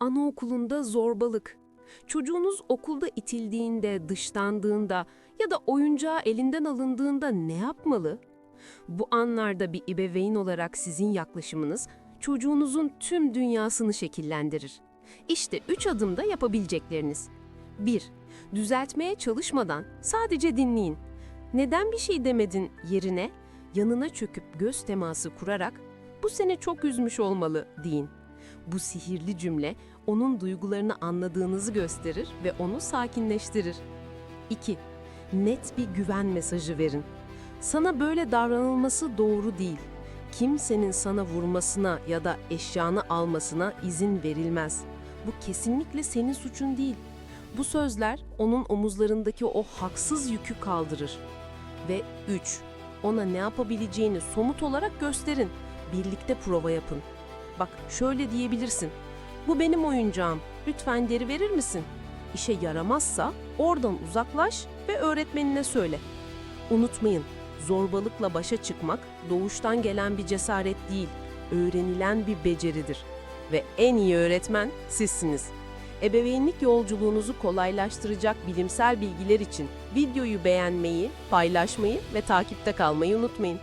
anaokulunda zorbalık. Çocuğunuz okulda itildiğinde, dışlandığında ya da oyuncağı elinden alındığında ne yapmalı? Bu anlarda bir ebeveyn olarak sizin yaklaşımınız çocuğunuzun tüm dünyasını şekillendirir. İşte üç adımda yapabilecekleriniz. 1. Düzeltmeye çalışmadan sadece dinleyin. Neden bir şey demedin yerine yanına çöküp göz teması kurarak bu seni çok üzmüş olmalı deyin. Bu sihirli cümle onun duygularını anladığınızı gösterir ve onu sakinleştirir. 2. Net bir güven mesajı verin. Sana böyle davranılması doğru değil. Kimsenin sana vurmasına ya da eşyanı almasına izin verilmez. Bu kesinlikle senin suçun değil. Bu sözler onun omuzlarındaki o haksız yükü kaldırır. Ve 3. Ona ne yapabileceğini somut olarak gösterin. Birlikte prova yapın. Bak şöyle diyebilirsin. Bu benim oyuncağım. Lütfen geri verir misin? İşe yaramazsa oradan uzaklaş ve öğretmenine söyle. Unutmayın, zorbalıkla başa çıkmak doğuştan gelen bir cesaret değil, öğrenilen bir beceridir. Ve en iyi öğretmen sizsiniz. Ebeveynlik yolculuğunuzu kolaylaştıracak bilimsel bilgiler için videoyu beğenmeyi, paylaşmayı ve takipte kalmayı unutmayın.